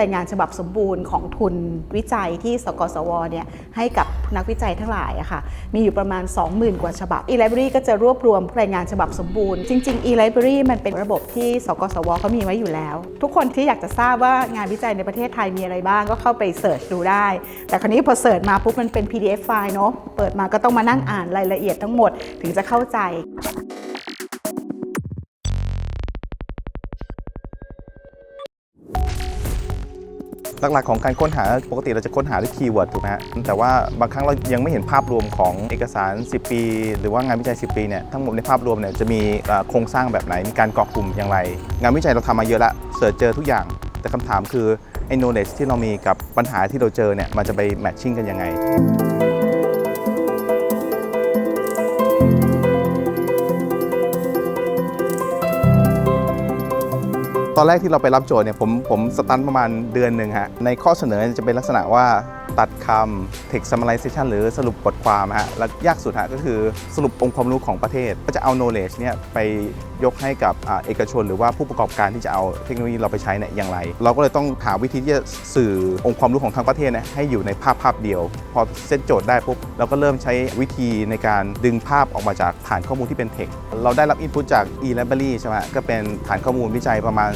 รายงานฉบับสมบูรณ์ของทุนวิจัยที่สกสวเนี่ยให้กับนักวิจัยทั้งหลายอะค่ะมีอยู่ประมาณ 20,000 กว่าฉบับ e-library ก็จะรวบรวมรายงานฉบับสมบูรณ์ จริง ๆ e-library มันเป็นระบบที่สกสวเขามีไว้อยู่แล้ว ทุกคนที่อยากจะทราบว่างานวิจัยในประเทศไทยมีอะไรบ้างก็เข้าไปเสิร์ชดูได้ แต่คราวนี้พอเสิร์ชมาปุ๊บมันเป็น PDF ไฟล์เนาะเปิดมาก็ต้องมานั่งอ่านรายละเอียดทั้งหมดถึงจะเข้าใจ หลักๆของการค้นหาปกติเราจะค้นหาด้วยคีย์เวิร์ดถูกไหมฮะแต่ว่าบางครั้งเรายังไม่เห็นภาพรวมของเอกสาร 10 ปี หรือว่างานวิจัย 10 ปีเนี่ยทั้งหมดในภาพรวมเนี่ยจะมีโครงสร้างแบบไหนมีการกรอกลุ่มอย่างไร งานวิจัยเราทำมาเยอะละเสิร์ชเจอทุกอย่าง แต่คำถามคือไอ้ knowledge ที่เรามีกับปัญหาที่เราเจอเนี่ยมันจะไปแมทชิ่งกันยังไง ตอนแรกที่เราไปรับโจทย์เนี่ยผมผมสตันประมาณเดือนหนึ่งฮะในข้อเสนอจะเป็นลักษณะว่า ตัดคำ text summarization หรือสรุปบทความฮะและยากสุดฮะก็คือสรุปองค์ความรู้ของประเทศ ก็จะเอา knowledge เนี่ยไปยกให้กับอเอกชน หรือว่าผู้ประกอบการที่จะเอาเทคโนโลยีเราไปใช้เนี่ยอย่างไร เราก็เลยต้องหาวิธีที่จะสื่อองค์ความรู้ของทั้งประเทศเนี่ยให้อยู่ในภาพภาพเดียว พอเซตโจทย์ได้ปุ๊บเราก็เริ่มใช้วิธีในการดึงภาพออกมาจากฐานข้อมูลที่เป็น text เราได้รับ input จาก e-library ใช่ไหมก็เป็นฐานข้อมูลวิจัยประมาณ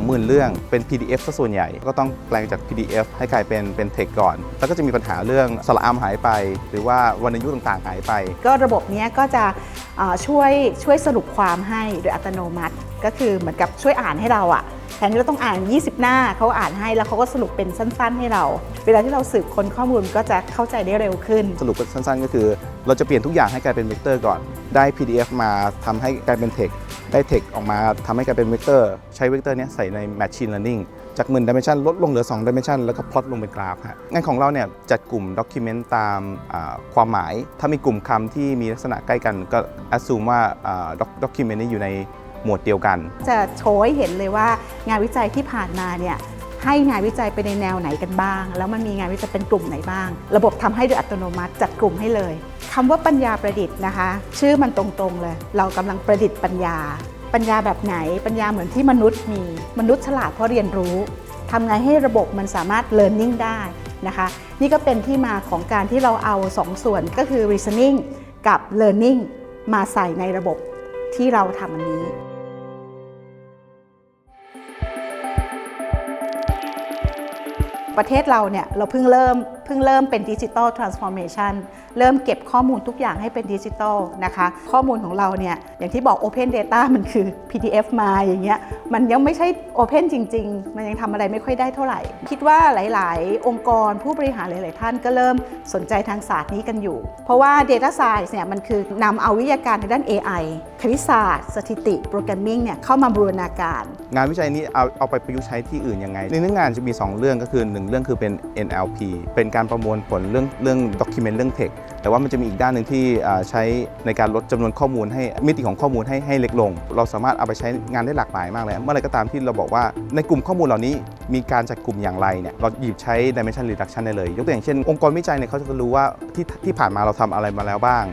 20,000 เรื่องเป็น PDF ซะส่วนใหญ่ ก็ต้องแปลงจาก PDF ให้กลายเป็นเป็น text ก่อน แล้วก็จะมีปัญหาเรื่องสระอามหายไป หรือว่าวรรณยุกต์ต่างๆหายไป ก็ระบบนี้ก็จะช่วยช่วยสรุปความให้โดยอัตโนมัติ ก็คือเหมือนกับช่วยอ่านให้เราอะ แทนที่เราต้องอ่าน 20 หน้าเขาอ่านให้แล้วเขาก็สรุปเป็นสั้น ๆ ให้เรา เวลาที่เราสืบค้นข้อมูลก็จะเข้าใจได้เร็วขึ้น สรุปสั้นๆ ก็คือ เราจะเปลี่ยนทุกอย่างให้กลายเป็นเวกเตอร์ก่อน ได้ PDF มาทำให้กลายเป็น text ได้ text ออกมาทำให้กลายเป็นเวกเตอร์ ใช้เวกเตอร์นี้ใส่ใน Machine Learning จากหมื่นดิเมชันลดลงเหลือ2ดิเมชันแล้วก็พลอตลงเป็นกราฟฮะงานของเราเนี่ยจัดกลุ่มด็อกิเมนต์ตามความหมาย ถ้ามีกลุ่มคำที่มีลักษณะใกล้กันก็ assume ว่าด็อกิเมนต์นี้อยู่ใน หมวดเดียวกัน จะโชว์ให้เห็นเลยว่างานวิจัยที่ผ่านมาเนี่ยให้งานวิจัยไปในแนวไหนกันบ้าง แล้วมันมีงานวิจัยเป็นกลุ่มไหนบ้าง ระบบทำให้โดยอัตโนมัติจัดกลุ่มให้เลยคำว่าปัญญาประดิษฐ์นะคะ ชื่อมันตรงๆเลย เรากำลังประดิษฐ์ปัญญา ปัญญาแบบไหน ปัญญาเหมือนที่มนุษย์มี มนุษย์ฉลาดเพราะเรียนรู้ทำไงให้ระบบมันสามารถ learning ได้นะคะ นี่ก็เป็นที่มาของการที่เราเอาสองส่วนก็คือ reasoning กับ learning มาใส่ในระบบที่เราทำอันนี้ ประเทศเราเนี่ยเราเพิ่งเริ่มเพิ่งเริ่มเป็นดิจิ t a ลทรานส์ฟอร์เมชันเริ่มเก็บข้อมูลทุกอย่างให้เป็นดิจิ t a ลนะคะ ข้อมูลของเราเนี่ย อย่างที่บอก Open Data มันคือ PDF มาอย่างเงี้ย มันยังไม่ใช่ Open จริง ๆ มันยังทำอะไรไม่ค่อยได้เท่าไหร่ คิดว่าหลาย ๆ องค์กรผู้บริหารหลาย ๆ ท่านก็เริ่มสนใจทางศาสตร์นี้กันอยู่ เพราะว่า Data Science เนี่ยมันคือนำเอาวิทยาการทางด้าน AI คณิตศาสตร์ สถิติโปรแกรมมิ่งเนี่ยเข้ามาบูรณาการ งานวิจัยนี้เอาเอาไปประยุกต์ใช้ที่อื่นยังไง ในเนื้องานจะมี 2 เรื่องก็คือ 1 เรื่องคือเป็น NLP เป็นการประมวลผลเรื่องเรื่อง document เรื่อง text แต่ว่ามันจะมีอีกด้านหนึ่งที่ใช้ในการลดจำนวนข้อมูลให้มิติของข้อมูลให้ให้เล็กลง เราสามารถเอาไปใช้งานได้หลากหลายมากเลยเมื่อไรก็ตามที่เราบอกว่าในกลุ่มข้อมูลเหล่านี้มีการจัดกลุ่มอย่างไรเนี่ยเราหยิบใช้ dimension reduction ได้เลย ยกตัวอย่างเช่น องค์กรวิจัยเนี่ยเขาจะรู้ว่าที่ที่ผ่านมาเราทำอะไรมาแล้วบ้าง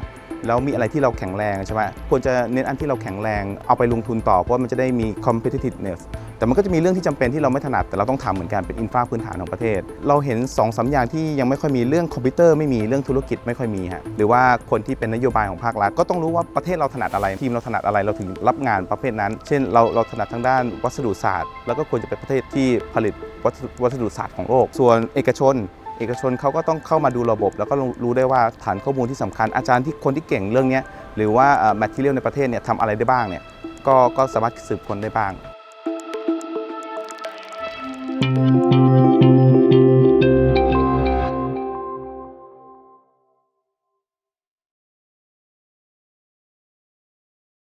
แล้วมีอะไรที่เราแข็งแรงใช่ไหมควรจะเน้นอันที่เราแข็งแรงเอาไปลงทุนต่อเพราะว่ามันจะได้มี competitiveness แต่มันก็จะมีเรื่องที่จำเป็นที่เราไม่ถนัดแต่เราต้องทำเหมือนกันเป็นอินฟราพื้นฐานของประเทศ เราเห็น2องสามอย่างที่ยังไม่ค่อยมีเรื่องคอมพิวเตอร์ไม่มีเรื่องธุรกิจไม่ค่อยมีฮะหรือว่าคนที่เป็นนโยบายของภาครัฐก็ต้องรู้ว่าประเทศเราถนัดอะไรทีมเราถนัดอะไรเราถึงรับงานประเภทนั้น เช่นเราเราถนัดทางด้านวัสดุศาสตร์ แล้วก็ควรจะเป็นประเทศที่ผลิตวัสดุวัสดุศาสตร์ของโลก ส่วนเอกชนเอกชนเขาก็ต้องเข้ามาดูระบบ แล้วก็รู้ได้ว่าฐานข้อมูลที่สำคัญ อาจารย์ที่คนที่เก่งเรื่องนี้หรือว่าแมทเทียลในประเทศเนี่ยทำอะไรได้บ้างเนี่ยก็ก็สามารถสืบค้นได้บ้าง